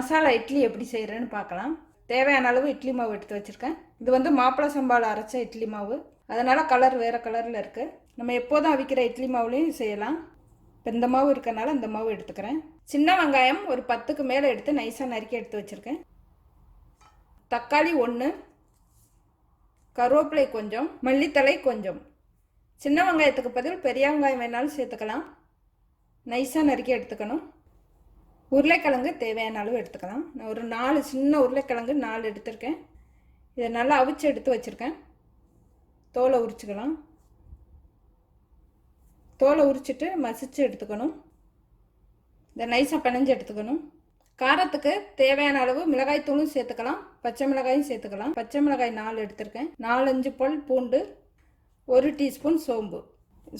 மசாலா இட்லி எப்படி செய்கிறேன்னு பார்க்கலாம். தேவையான அளவு இட்லி மாவு எடுத்து வச்சுருக்கேன். இது வந்து மாப்பிள சம்பாவில் அரைச்ச இட்லி மாவு. அதனால் கலர் வேறு கலரில் இருக்குது நம்ம எப்போதும் அவிக்கிற இட்லி மாவுலேயும் செய்யலாம். இப்போ இந்த மாவு இருக்கனால இந்த மாவு எடுத்துக்கிறேன். சின்ன வெங்காயம் ஒரு பத்துக்கு மேலே எடுத்து நைஸாக நறுக்கி எடுத்து வச்சுருக்கேன். தக்காளி ஒன்று கருவேப்பிலை கொஞ்சம் மல்லித்தழை கொஞ்சம். சின்ன வெங்காயத்துக்கு பதில் பெரிய வெங்காயம் வேணாலும் சேர்த்துக்கலாம். நைஸாக நறுக்கி எடுத்துக்கணும். உருளைக்கிழங்கு தேவையான அளவு எடுத்துக்கலாம். நான் ஒரு நாலு சின்ன உருளைக்கிழங்கு நாலு எடுத்திருக்கேன். இதை நல்லா அவிச்சு எடுத்து வச்சுருக்கேன். தோலை உரிச்சுக்கலாம். தோலை உரிச்சிட்டு மசிச்சு எடுத்துக்கணும். இதை நைஸாக பிணைஞ்சு எடுத்துக்கணும். காரத்துக்கு தேவையான அளவு மிளகாய் தூளும் சேர்த்துக்கலாம். பச்சை மிளகாயும் சேர்த்துக்கலாம். பச்சை மிளகாய் நாலு எடுத்திருக்கேன். நாலஞ்சு பல் பூண்டு ஒரு டீஸ்பூன் சோம்பு.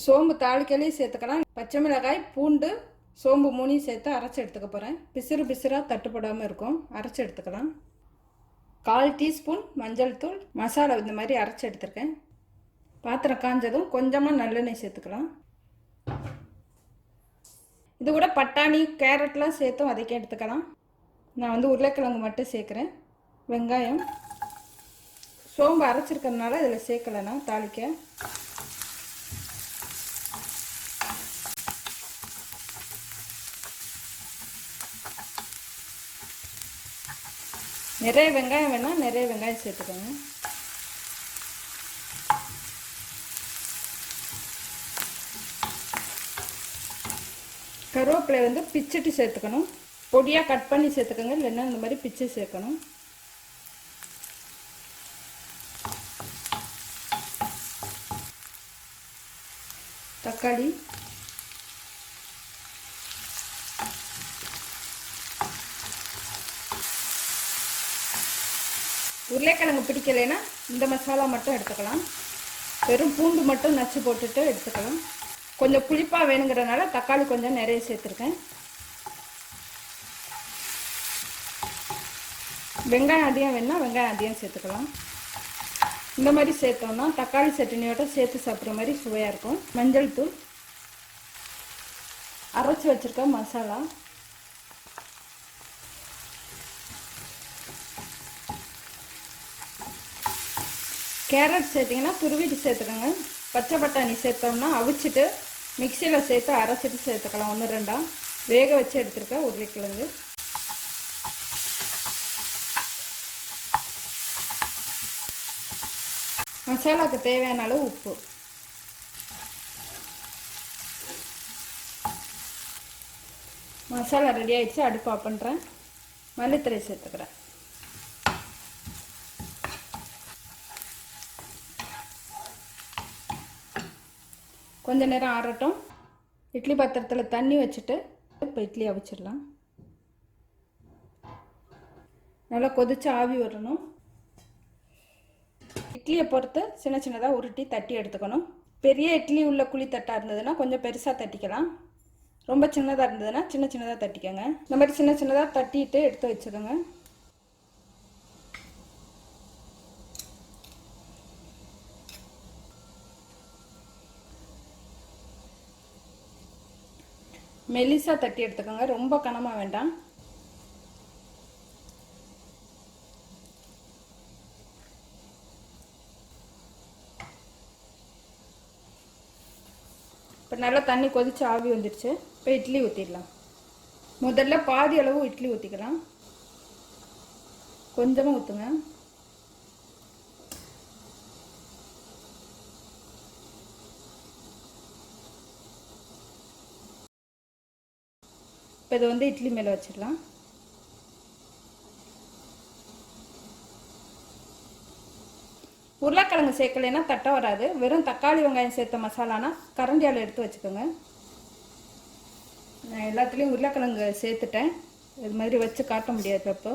சோம்பு தாளிக்கலையும் சேர்த்துக்கலாம். பச்சை மிளகாய் பூண்டு சோம்பு மூணையும் சேர்த்து அரைச்சி எடுத்துக்க போகிறேன் பிசிறு பிசிறாக தட்டுப்படாமல் இருக்கும். அரைச்சி எடுத்துக்கலாம். கால் டீஸ்பூன் மஞ்சள் தூள் மசாலா இந்த மாதிரி அரைச்சி எடுத்துருக்கேன். பாத்திரம் காஞ்சதும் கொஞ்சமாக நல்லெண்ணெய் சேர்த்துக்கலாம். இது கூட பட்டாணி கேரட்லாம் சேர்த்தும் வதக்கி எடுத்துக்கலாம். நான் வந்து உருளைக்கிழங்கு மட்டும் சேர்க்குறேன். வெங்காயம். சோம்பு அரைச்சிருக்கறதுனால இதில் சேர்க்கலை நான் தாளிக்க. நிறைய வெங்காயம் வேணால் நிறைய வெங்காயம் சேர்த்துக்கோங்க. கருவேப்பிலை வந்து பிச்சுட்டு சேர்த்துக்கணும். பொடியாக கட் பண்ணி சேர்த்துக்கோங்க இல்லைன்னா இந்த மாதிரி பிச்சு சேர்க்கணும். தக்காளி. உருளைக்கிழங்கு பிடிக்கலைன்னா இந்த மசாலா மட்டும் எடுத்துக்கலாம். வெறும் பூண்டு மட்டும் நச்சு போட்டுட்டு எடுத்துக்கலாம். கொஞ்சம் புளிப்பாக வேணுங்கிறனால தக்காளி கொஞ்சம் நிறைய சேர்த்துருக்கேன். வெங்காயம் அதிகம் வேணால் வெங்காயம் அதிகம் சேர்த்துக்கலாம். இந்த மாதிரி சேர்த்தோம்னா தக்காளி சட்னியோட சேர்த்து சாப்பிட்ற மாதிரி சுவையாக இருக்கும். மஞ்சள் தூள். அரைச்சி வச்சுருக்க மசாலா. கேரட் சேர்த்திங்கன்னா துருவிட்டு சேர்த்துக்கோங்க. பச்சை பட்டாணி சேர்த்தோம்னா அவிச்சிட்டு மிக்சியில் சேர்த்து அரைச்சிட்டு சேர்த்துக்கலாம். ஒன்று ரெண்டாம் வேக வச்சு எடுத்துருக்கேன் உருளைக்கிழங்கு. மசாலாவுக்கு தேவையான அளவு உப்பு. மசாலா ரெடி ஆகிடுச்சு அடுப்பு ஆஃப் பண்ணுறேன் மல்லித்தலை சேர்த்துக்கிறேன். கொஞ்ச நேரம் ஆறட்டும். இட்லி பாத்திரத்தில் தண்ணி வச்சுட்டு இப்போ இட்லி அவிச்சிடலாம். நல்லா கொதிச்சு ஆவி வரணும். இட்லியை பொறுத்து சின்ன சின்னதாக உருட்டி தட்டி எடுத்துக்கணும். பெரிய இட்லி உள்ள குழி தட்டாக இருந்ததுன்னா கொஞ்சம் பெருசாக தட்டிக்கலாம். ரொம்ப சின்னதாக இருந்ததுன்னா சின்ன சின்னதாக தட்டிக்கோங்க. இந்த மாதிரி சின்ன சின்னதாக தட்டிட்டு எடுத்து வச்சுக்கோங்க மெலிசாக தட்டி எடுத்துக்கோங்க. ரொம்ப கனமாக வேண்டாம். இப்போ நல்லா தண்ணி கொதிச்சு ஆவி வந்துடுச்சு இப்போ இட்லி ஊற்றிடலாம் முதல்ல பாதி அளவு இட்லி ஊற்றிக்கலாம் கொஞ்சமாக ஊற்றுங்க இப்போ இதை வந்து இட்லி மேலே வச்சிடலாம். உருளைக்கிழங்கு சேர்க்கலைன்னா தட்டை வராது. வெறும் தக்காளி வெங்காயம் சேர்த்த மசாலானா கரண்டியால் எடுத்து வச்சுக்கோங்க. நான் எல்லாத்துலேயும் உருளைக்கிழங்கு சேர்த்துட்டேன். இது மாதிரி வச்சு காட்ட முடியாது அப்போ.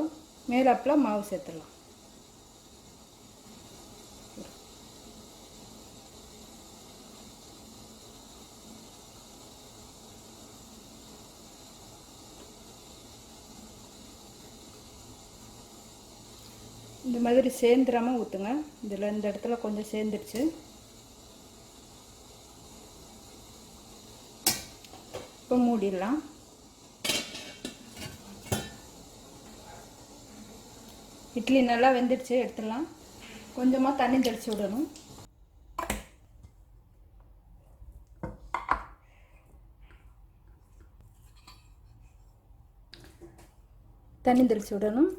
மேலாப்பில் மாவு சேர்த்துடலாம். இந்த மாதிரி சேர்ந்துடாமல் ஊற்றுங்க இதில் இந்த இடத்துல கொஞ்சம் சேர்ந்துருச்சு இப்போ மூடிடலாம். இட்லி நல்லா வெந்துடுச்சு எடுத்துடலாம். கொஞ்சமாக தண்ணி தெளித்து விடணும். தண்ணி தெளித்து விடணும்.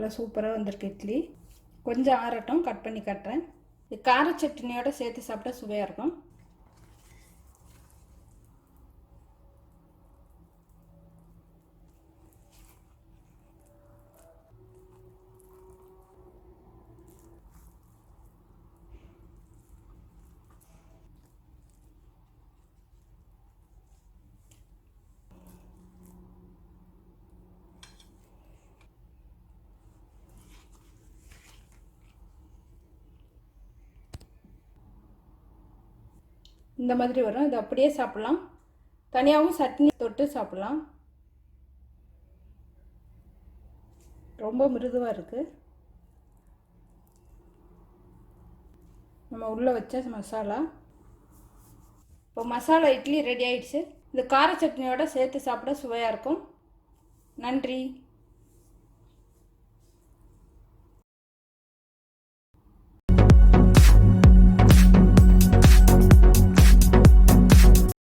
நல்லா சூப்பராக வந்திருக்கு இட்லி. கொஞ்சம் ஆறட்டும் கட் பண்ணி கட்டுறேன். கார சட்னியோட சேர்த்து சாப்பிட்டா சுவையாக இருக்கும். இந்த மாதிரி வரும். இது அப்படியே சாப்பிட்லாம். தனியாகவும் சட்னி தொட்டு சாப்பிட்லாம். ரொம்ப மிருதுவாக இருக்குது நம்ம உள்ளே வச்ச மசாலா. இப்போ மசாலா இட்லி ரெடி ஆயிடுச்சு. இந்த கார சட்னியோட சேர்த்து சாப்பிட சுவையாக இருக்கும். நன்றி.